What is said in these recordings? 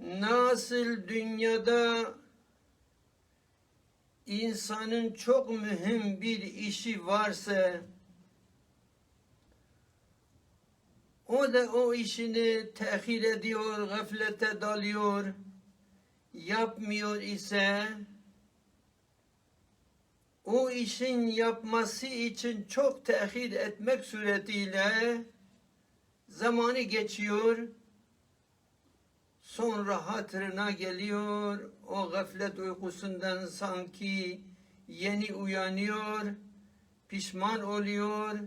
Nasıl dünyada insanın çok mühim bir işi varsa o da o işini tehir ediyor, gaflete dalıyor, yapmıyor ise o işin yapması için çok tehir etmek suretiyle zamanı geçiyor, sonra hatırına geliyor, o gaflet uykusundan sanki yeni uyanıyor, pişman oluyor,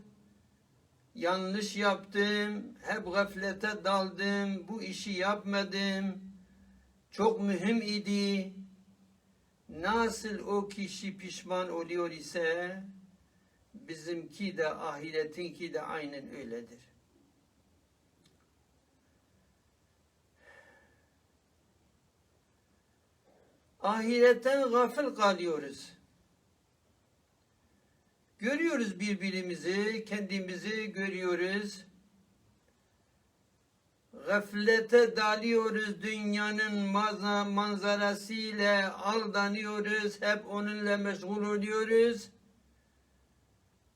yanlış yaptım, hep gaflete daldım, bu işi yapmadım, çok mühim idi. Nasıl o kişi pişman oluyor ise, bizimki de ahiretinki de aynen öyledir. Ahiretten gafil kalıyoruz. Görüyoruz birbirimizi, kendimizi görüyoruz. Gaflete dalıyoruz dünyanın manzarasıyla aldanıyoruz, hep onunla meşgul oluyoruz.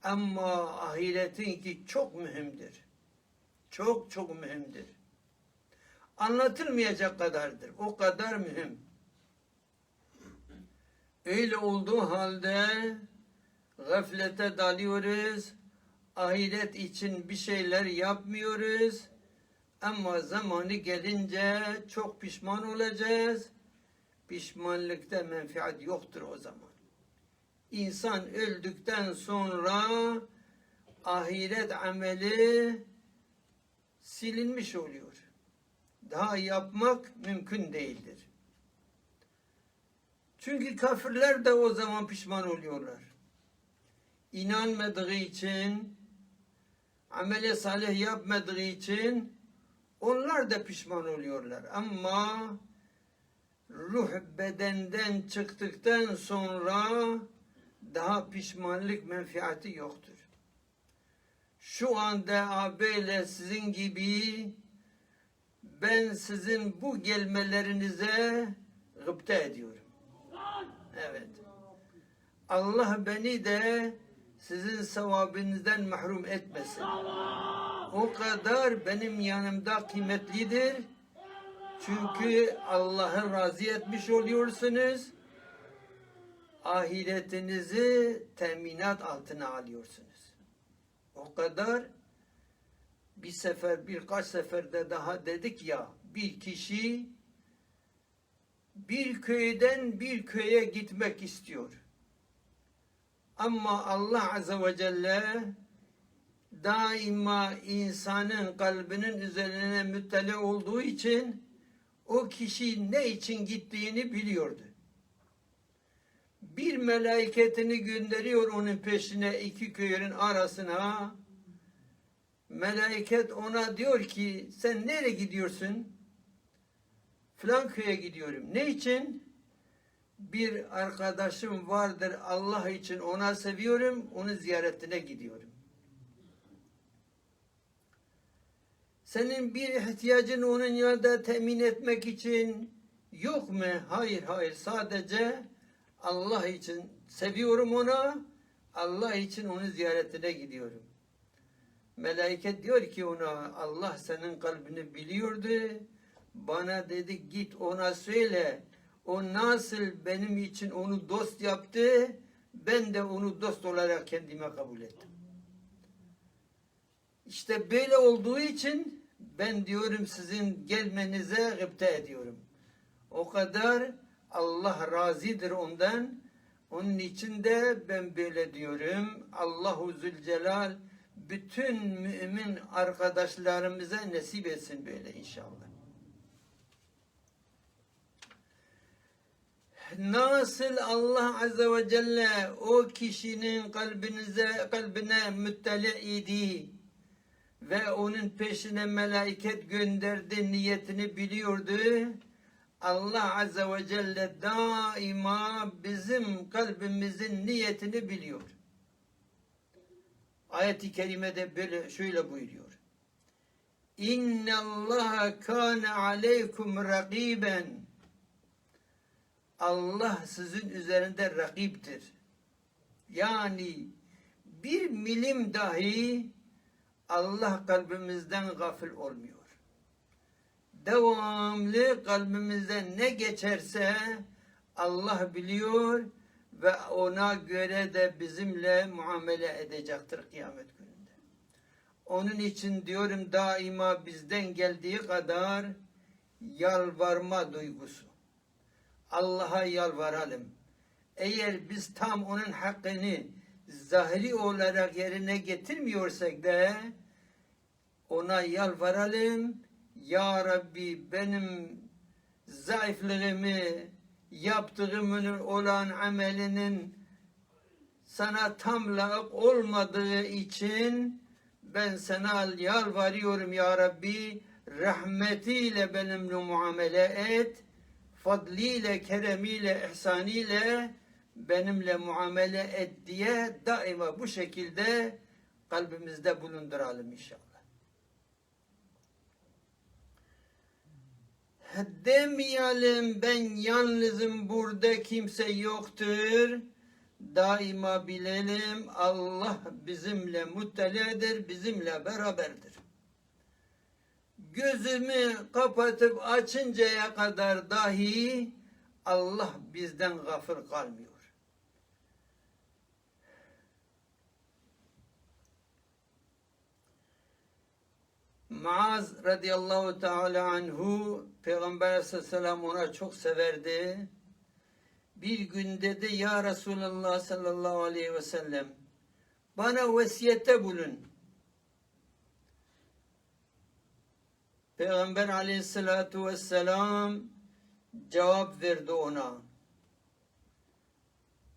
Ama ahiretinki çok mühimdir. Çok çok mühimdir. Anlatılmayacak kadardır. O kadar mühim. Öyle olduğu halde gaflete dalıyoruz. Ahiret için bir şeyler yapmıyoruz. Ama zamanı gelince çok pişman olacağız. Pişmanlıkta menfaat yoktur o zaman. İnsan öldükten sonra ahiret ameli silinmiş oluyor. Daha yapmak mümkün değildir. Çünkü kafirler de o zaman pişman oluyorlar. İnanmadığı için, amele salih yapmadığı için onlar da pişman oluyorlar. Ama ruh bedenden çıktıktan sonra daha pişmanlık menfaati yoktur. Şu anda abiyle sizin gibi ben sizin bu gelmelerinize gıpta ediyorum. Evet. Allah beni de sizin sevabınızdan mahrum etmesin. O kadar benim yanımda kıymetlidir. Çünkü Allah'ı razı etmiş oluyorsunuz. Ahiretinizi teminat altına alıyorsunuz. O kadar bir sefer birkaç seferde daha dedik ya bir kişi bir köyden bir köye gitmek istiyor. Ama Allah Azze ve Celle daima insanın kalbinin üzerine müttali olduğu için o kişi ne için gittiğini biliyordu. Bir meleketini gönderiyor onun peşine iki köyün arasına. Meleket ona diyor ki sen nereye gidiyorsun? Falan köye gidiyorum. Ne için? Bir arkadaşım vardır Allah için ona seviyorum, onu ziyaretine gidiyorum. Senin bir ihtiyacın onun yanında temin etmek için yok mu? Hayır, hayır. Sadece Allah için seviyorum ona, Allah için onu ziyaretine gidiyorum. Melaiket diyor ki ona Allah senin kalbini biliyordu. Bana dedi git ona söyle. O nasıl benim için onu dost yaptı. Ben de onu dost olarak kendime kabul ettim. İşte böyle olduğu için ben diyorum sizin gelmenize gıpta ediyorum. O kadar Allah razıdır ondan. Onun için de ben böyle diyorum. Allahu Zülcelal bütün mümin arkadaşlarımıza nasip etsin böyle inşallah. Nasıl Allah Azze ve Celle o kişinin kalbinize kalbine müttali idi ve onun peşine melaiket gönderdi niyetini biliyordu. Allah Azze ve Celle daima bizim kalbimizin niyetini biliyor. Ayet-i kerimede böyle şöyle buyuruyor. İnna Allah kana aleykum rakiben. Allah sizin üzerinde rakiptir. Yani bir milim dahi Allah kalbimizden gafil olmuyor. Devamlı kalbimizden ne geçerse Allah biliyor ve ona göre de bizimle muamele edecektir kıyamet gününde. Onun için diyorum daima bizden geldiği kadar yalvarma duygusu. Allah'a yalvaralım. Eğer biz tam onun hakkını zahiri olarak yerine getirmiyorsak da ona yalvaralım. Ya Rabbi benim zayıflığımı, yaptığımın olan amelinin sana tam layık olmadığı için ben sana yalvarıyorum ya Rabbi rahmetiyle benimle muamele et fadliyle, keremiyle, ihsaniyle benimle muamele et diye daima bu şekilde kalbimizde bulunduralım inşallah. Demeyelim ben yalnızım burada kimse yoktur. Daima bilelim Allah bizimle muttalidir, bizimle beraberdir. Gözümü kapatıp açıncaya kadar dahi Allah bizden gafır kalmıyor. Maaz radıyallahu teala anhu Peygamber aleyhisselam ona çok severdi. Bir gün dedi ya Resulallah sallallahu aleyhi ve sellem bana vesiyette bulun. Peygamber aleyhissalatu vesselam cevap verdi ona.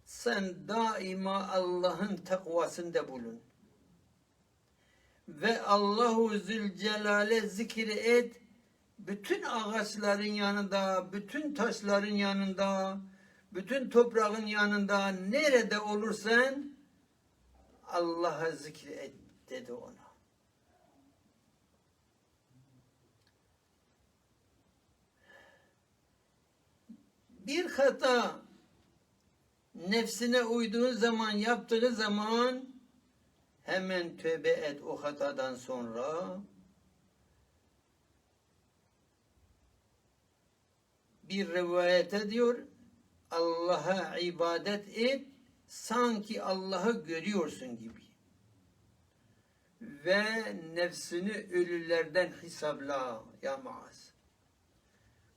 Sen daima Allah'ın takvasında bulun. Ve Allahu Zülcelal'e zikri et. Bütün ağaçların yanında, bütün taşların yanında, bütün toprağın yanında nerede olursan Allah'a zikri et dedi ona. Bir hata nefsine uyduğu zaman yaptığı zaman hemen tövbe et o hatadan sonra bir rivayete diyor Allah'a ibadet et sanki Allah'ı görüyorsun gibi ve nefsini ölülerden hesapla ya Maaz.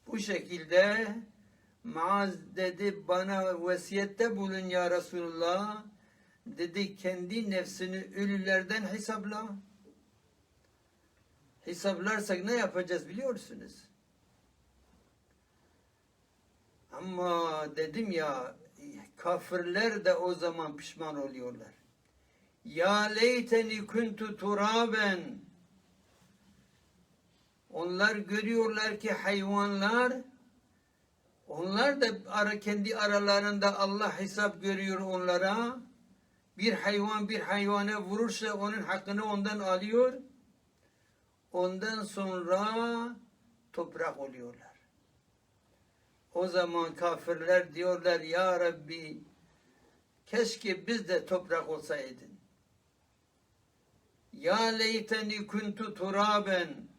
Bu şekilde Maaz dedi bana vesiyette bulun ya Resulullah. Dedi kendi nefsini ölülerden hesapla. Hesaplarsak ne yapacağız biliyorsunuz. Ama dedim ya kafirler de o zaman pişman oluyorlar. Ya leyteni kuntu turaben. Onlar görüyorlar ki hayvanlar onlar da ara, kendi aralarında Allah hesap görüyor onlara. Bir hayvan bir hayvana vurursa onun hakkını ondan alıyor. Ondan sonra toprak oluyorlar. O zaman kafirler diyorlar ya Rabbi keşke biz de toprak olsaydın. Ya leyteni kuntu turaben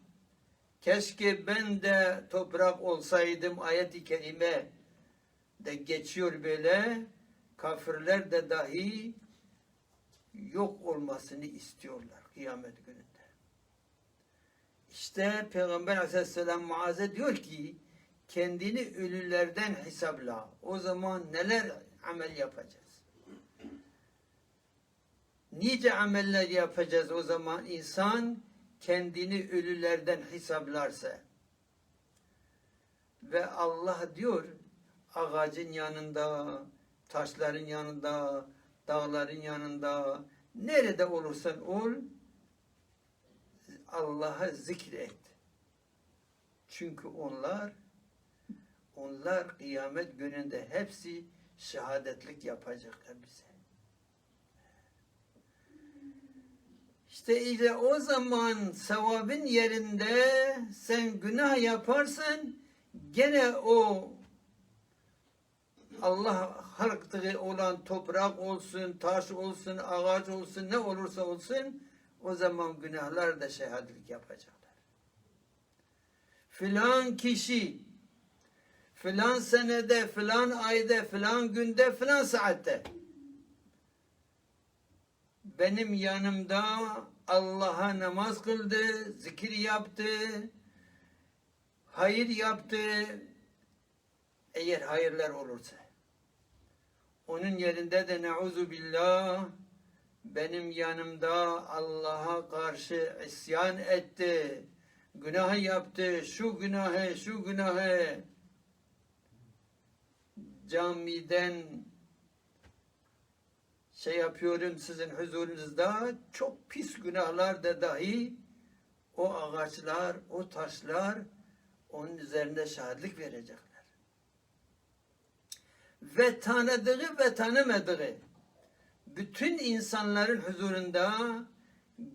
Keşke ben de toprak olsaydım ayet-i kerime de geçiyor böyle. Kafirler de dahi yok olmasını istiyorlar kıyamet gününde. İşte Peygamber aleyhisselam Muaz'e diyor ki kendini ölülerden hesapla. O zaman neler amel yapacağız? nice ameller yapacağız o zaman insan kendini ölülerden hesaplarsa. Ve Allah diyor ağacın yanında, taşların yanında, dağların yanında, nerede olursan ol, Allah'a zikret. Çünkü onlar, onlar kıyamet gününde hepsi şehadetlik yapacaklar bize. İle o zaman sevabın yerinde sen günah yaparsan gene o Allah halktığı olan toprak olsun, taş olsun, ağaç olsun, ne olursa olsun o zaman günahlar da şehadetlik yapacaklar. Filan kişi filan senede, filan ayda, filan günde, filan saatte benim yanımda Allah'a namaz kıldı, zikir yaptı, hayır yaptı. Eğer hayırlar olursa. Onun yerinde de neuzu billah benim yanımda Allah'a karşı isyan etti. Günah yaptı, şu günahı, şu günahı camiden şey yapıyorum sizin huzurunuzda çok pis günahlar da dahi o ağaçlar, o taşlar onun üzerinde şahitlik verecekler. Ve tanıdığı ve tanımadığı bütün insanların huzurunda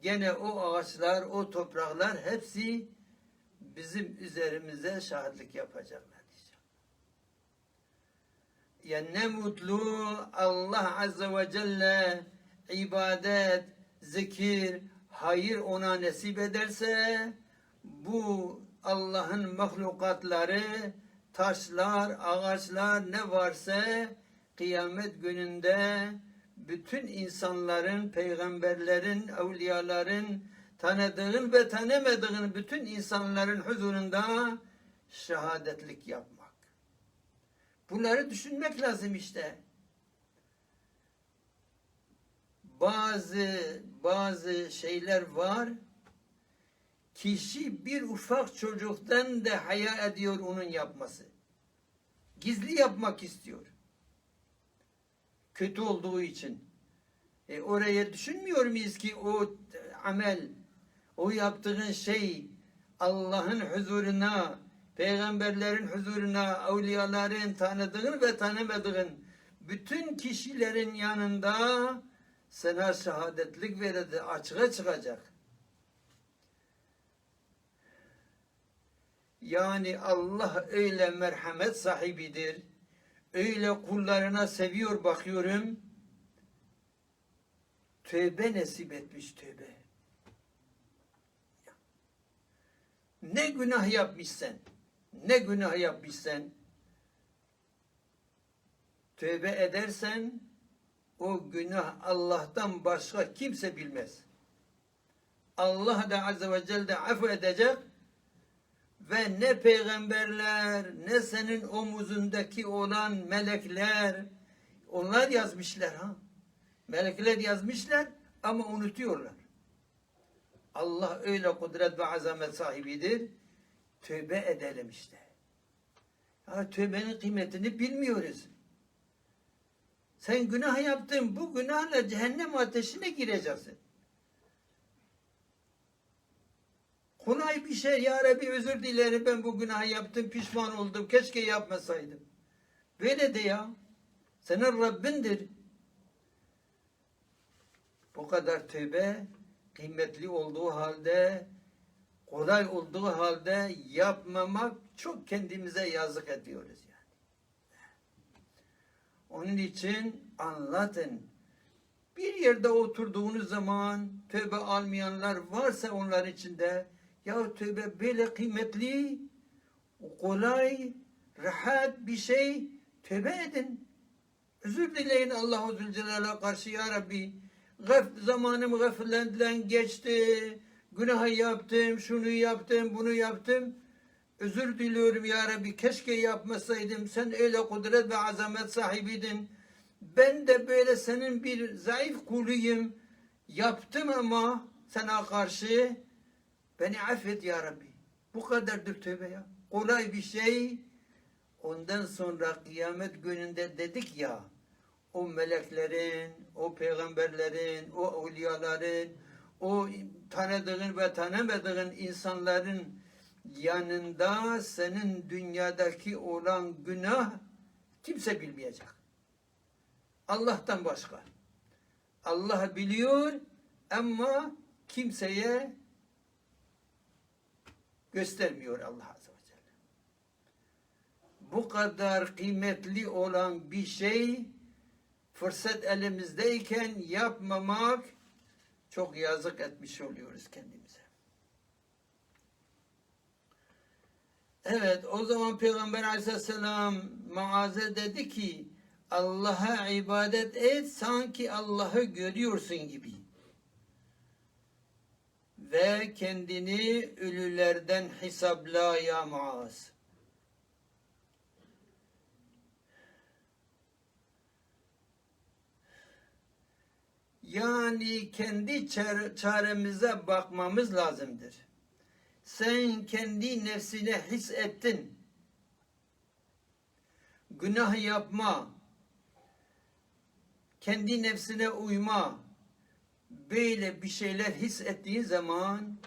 gene o ağaçlar, o topraklar hepsi bizim üzerimize şahitlik yapacaklar. Yani mutlu Allah Azze ve Celle ibadet, zikir, hayır ona nasip ederse bu Allah'ın mahlukatları, taşlar, ağaçlar ne varsa kıyamet gününde bütün insanların, peygamberlerin, evliyaların, tanıdığın ve tanımadığın bütün insanların huzurunda şehadetlik yapmak. Bunları düşünmek lazım işte. Bazı bazı şeyler var. Kişi bir ufak çocuktan da haya ediyor onun yapması. Gizli yapmak istiyor. Kötü olduğu için. E oraya düşünmüyor muyuz ki o amel, o yaptığın şey Allah'ın huzuruna, peygamberlerin huzuruna, evliyaların tanıdığın ve tanımadığın bütün kişilerin yanında sana şehadetlik verildi, açığa çıkacak. Yani Allah öyle merhamet sahibidir. Öyle kullarına seviyor bakıyorum. Tövbe nasip etmiş tövbe. Ne günah yapmışsan, ne günah yapmışsan, tövbe edersen, o günah Allah'tan başka kimse bilmez. Allah da Azze ve Celle de affı edecek ve ne peygamberler ne senin omuzundaki olan melekler onlar yazmışlar ha. Melekler yazmışlar ama unutuyorlar. Allah öyle kudret ve azamet sahibidir. Tövbe edelim işte. Ya tövbenin kıymetini bilmiyoruz. Sen günah yaptın, bu günahla cehennem ateşine gireceksin. Kolay bir şey. Ya Rabbi özür dilerim ben bu günahı yaptım, pişman oldum. Keşke yapmasaydım. Böyle de ya. Senin Rabbindir. Bu kadar tövbe kıymetli olduğu halde, kolay olduğu halde yapmamak çok kendimize yazık ediyoruz yani. Onun için anlatın. Bir yerde oturduğunuz zaman tövbe almayanlar varsa onlar içinde ya tövbe böyle kıymetli, kolay, rahat bir şey tövbe edin. Özür dileyin Allah-u Zülcelal'a karşı ya Rabbi. Gaf, zamanım gafletle geçti. Günah yaptım, şunu yaptım, bunu yaptım. Özür diliyorum ya Rabbi. Keşke yapmasaydım. Sen öyle kudret ve azamet sahibiydin. Ben de böyle senin bir zayıf kuluyum. Yaptım ama sana karşı beni affet ya Rabbi. Bu kadardır tövbe ya. Kolay bir şey. Ondan sonra kıyamet gününde dedik ya o meleklerin, o peygamberlerin, o evliyaların, o tanıdığın ve tanımadığın insanların yanında senin dünyadaki olan günah kimse bilmeyecek. Allah'tan başka. Allah biliyor ama kimseye göstermiyor Allah Azze ve Celle. Bu kadar kıymetli olan bir şey fırsat elimizdeyken yapmamak çok yazık etmiş oluyoruz kendimize. Evet o zaman Peygamber aleyhisselam Muaz'e dedi ki Allah'a ibadet et sanki Allah'ı görüyorsun gibi. Ve kendini ölülerden hesapla ya Muaz. Yani kendi çare- çaremize bakmamız lazımdır. Sen kendi nefsine his ettin. Günah yapma. Kendi nefsine uyma. Böyle bir şeyler hissettiğin zaman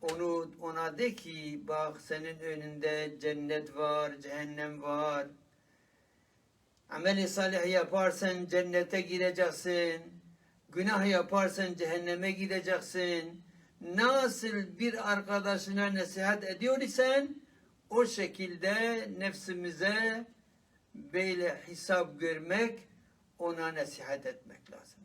onu ona de ki bak senin önünde cennet var, cehennem var. Ameli salih yaparsan cennete gireceksin. Günah yaparsan cehenneme gideceksin. Nasıl bir arkadaşına nasihat ediyor isen o şekilde nefsimize böyle hesap görmek, ona nasihat etmek lazımdır.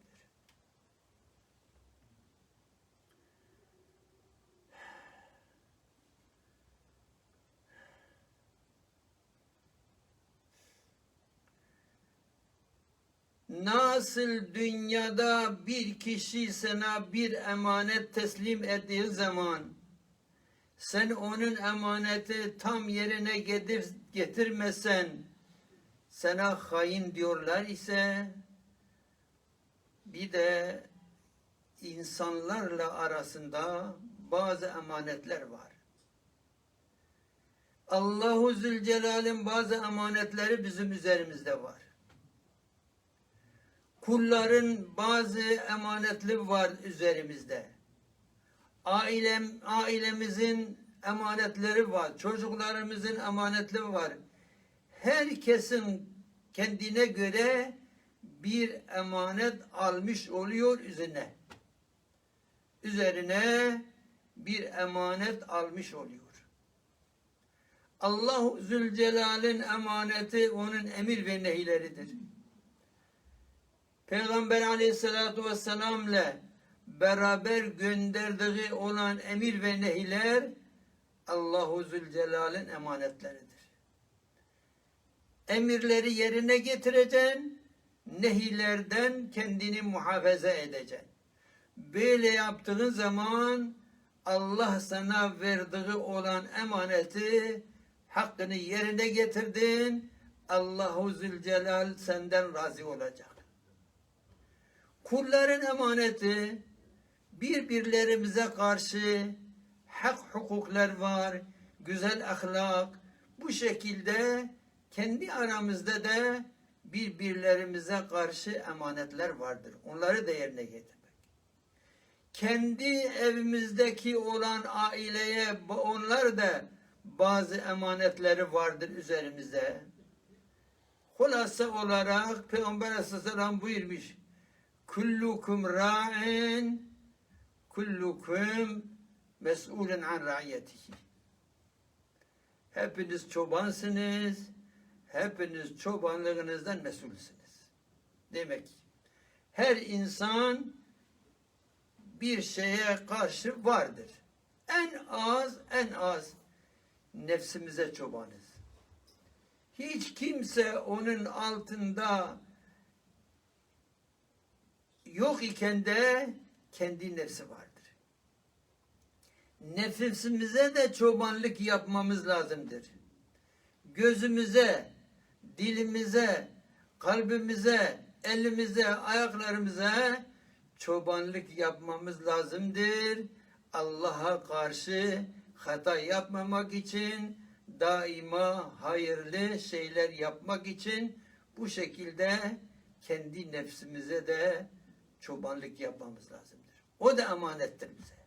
Nasıl dünyada bir kişi sana bir emanet teslim ettiği zaman sen onun emaneti tam yerine getir, getirmesen sana hain diyorlar ise bir de insanlarla arasında bazı emanetler var. Allahu Zülcelal'in bazı emanetleri bizim üzerimizde var. Kulların bazı emanetli var üzerimizde. Ailem, ailemizin emanetleri var. Çocuklarımızın emanetleri var. Herkesin kendine göre bir emanet almış oluyor üzerine. Üzerine bir emanet almış oluyor. Allah Zülcelal'in emaneti onun emir ve nehileridir. Peygamber aleyhissalatu vesselam'la beraber gönderdiği olan emir ve nehiler Allahu Zülcelal'in emanetleridir. Emirleri yerine getireceksin, nehilerden kendini muhafaza edeceksin. Böyle yaptığın zaman Allah sana verdiği olan emaneti hakkını yerine getirdin. Allahu Zülcelal senden razı olacak. Kulların emaneti birbirlerimize karşı hak hukuklar var, güzel ahlak. Bu şekilde kendi aramızda da birbirlerimize karşı emanetler vardır. Onları da yerine getirmek. Kendi evimizdeki olan aileye onlar da bazı emanetleri vardır üzerimizde. Hulasa olarak Peygamber Aleyhisselam buyurmuş. Kullukum ra'in kullukum mes'ulun an ra'iyetihi. Hepiniz çobansınız. Hepiniz çobanlığınızdan mesulsünüz. Demek her insan bir şeye karşı vardır. En az en az nefsimize çobanız. Hiç kimse onun altında yok iken de kendi nefsi vardır. Nefsimize de çobanlık yapmamız lazımdır. Gözümüze, dilimize, kalbimize, elimize, ayaklarımıza çobanlık yapmamız lazımdır. Allah'a karşı hata yapmamak için daima hayırlı şeyler yapmak için bu şekilde kendi nefsimize de çobanlık yapmamız lazımdır. O da emanettir bize.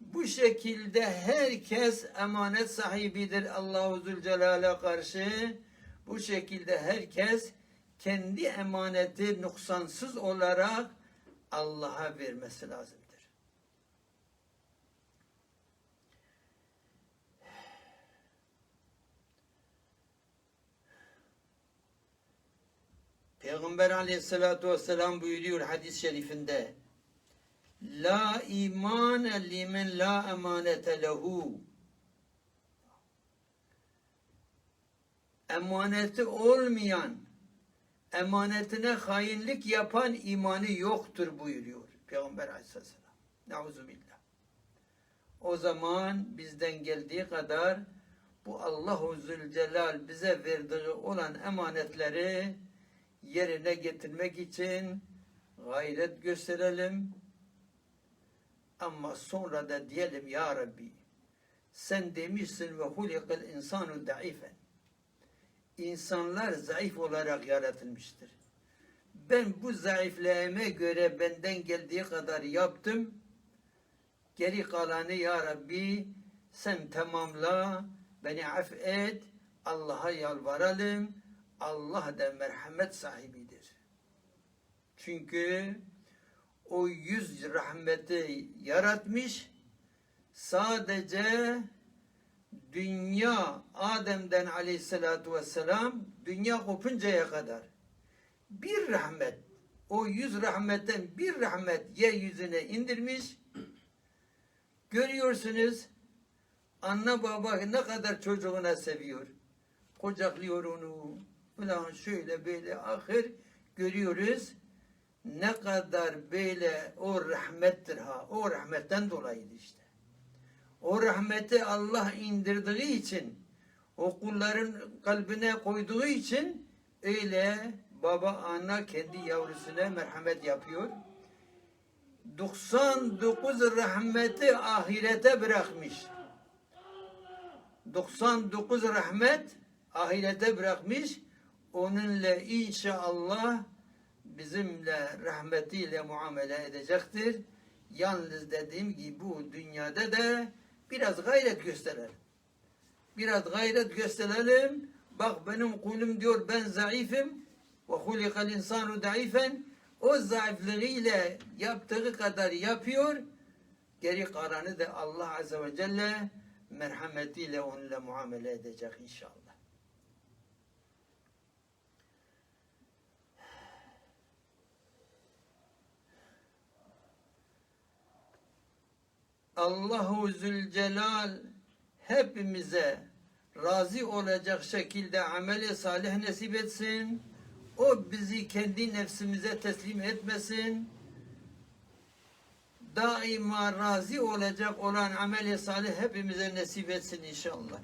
Bu şekilde herkes emanet sahibidir Allahu Zülcelal'e karşı. Bu şekilde herkes kendi emaneti nuksansız olarak Allah'a vermesi lazımdır. Peygamber aleyhissalatu vesselam buyuruyor hadis-i şerifinde La iman limen la emanete lehu Emaneti olmayan emanetine hainlik yapan imanı yoktur buyuruyor Peygamber aleyhisselam. Nauzubillah. O zaman bizden geldiği kadar bu Allahu Zülcelal bize verdiği olan emanetleri yerine getirmek için gayret gösterelim. Ama sonra da diyelim ya Rabbi sen demişsin ve hulikal insanu daifen. İnsanlar zayıf olarak yaratılmıştır. Ben bu zayıflığıma göre benden geldiği kadar yaptım. Geri kalanı ya Rabbi sen tamamla, beni affet, Allah'a yalvaralım. Allah da merhamet sahibidir. Çünkü o yüz rahmeti yaratmış. Sadece dünya Adem'den aleyhissalatu vesselam dünya kopuncaya kadar bir rahmet o yüz rahmetten bir rahmet yeryüzüne indirmiş. Görüyorsunuz anne baba ne kadar çocuğuna seviyor. Kucaklıyor onu falan şöyle böyle ahir görüyoruz. Ne kadar böyle o rahmettir ha. O rahmetten dolayıdır işte. O rahmeti Allah indirdiği için o kulların kalbine koyduğu için öyle baba ana kendi yavrusuna merhamet yapıyor. 99 rahmeti ahirete bırakmış. 99 rahmet ahirete bırakmış. Onunla inşallah bizimle rahmetiyle muamele edecektir. Yalnız dediğim gibi bu dünyada da biraz gayret gösterelim. Biraz gayret gösterelim. Bak benim kulum diyor ben zayıfım. Ve hulikal insanu daifen. O zayıflığıyla yaptığı kadar yapıyor. Geri kalanı da Allah Azze ve Celle merhametiyle onunla muamele edecek inşallah. Allahu Zülcelal hepimize razı olacak şekilde ameli salih nasip etsin. O bizi kendi nefsimize teslim etmesin. Daima razı olacak olan ameli salih hepimize nasip etsin inşallah.